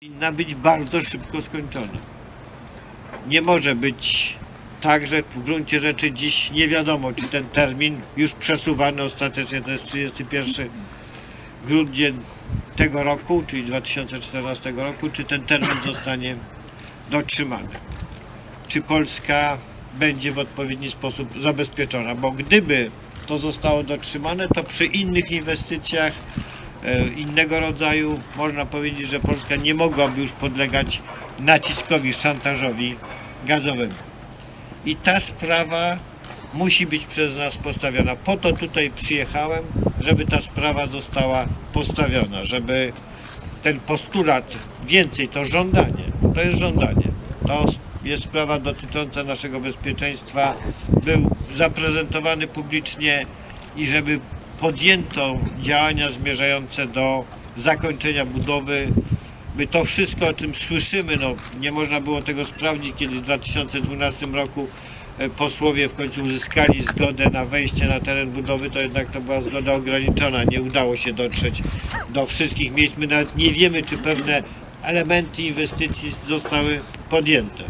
powinna być bardzo szybko skończona. Nie może być tak, że w gruncie rzeczy dziś nie wiadomo, czy ten termin już przesuwany ostatecznie to jest 31 grudnia tego roku, czyli 2014 roku, czy ten termin zostanie dotrzymany. Czy Polska będzie w odpowiedni sposób zabezpieczona, bo gdyby to zostało dotrzymane, to przy innych inwestycjach innego rodzaju można powiedzieć, że Polska nie mogłaby już podlegać naciskowi, szantażowi gazowemu. I ta sprawa musi być przez nas postawiona. Po to tutaj przyjechałem, żeby ta sprawa została postawiona, żeby ten postulat więcej, to żądanie, to jest żądanie, to jest sprawa dotycząca naszego bezpieczeństwa, był zaprezentowany publicznie i żeby podjęto działania zmierzające do zakończenia budowy, by to wszystko, o czym słyszymy, no nie można było tego sprawdzić, kiedy w 2012 roku e, posłowie w końcu uzyskali zgodę na wejście na teren budowy, to jednak to była zgoda ograniczona, nie udało się dotrzeć do wszystkich miejsc. My nawet nie wiemy, czy pewne elementy inwestycji zostały podjęte.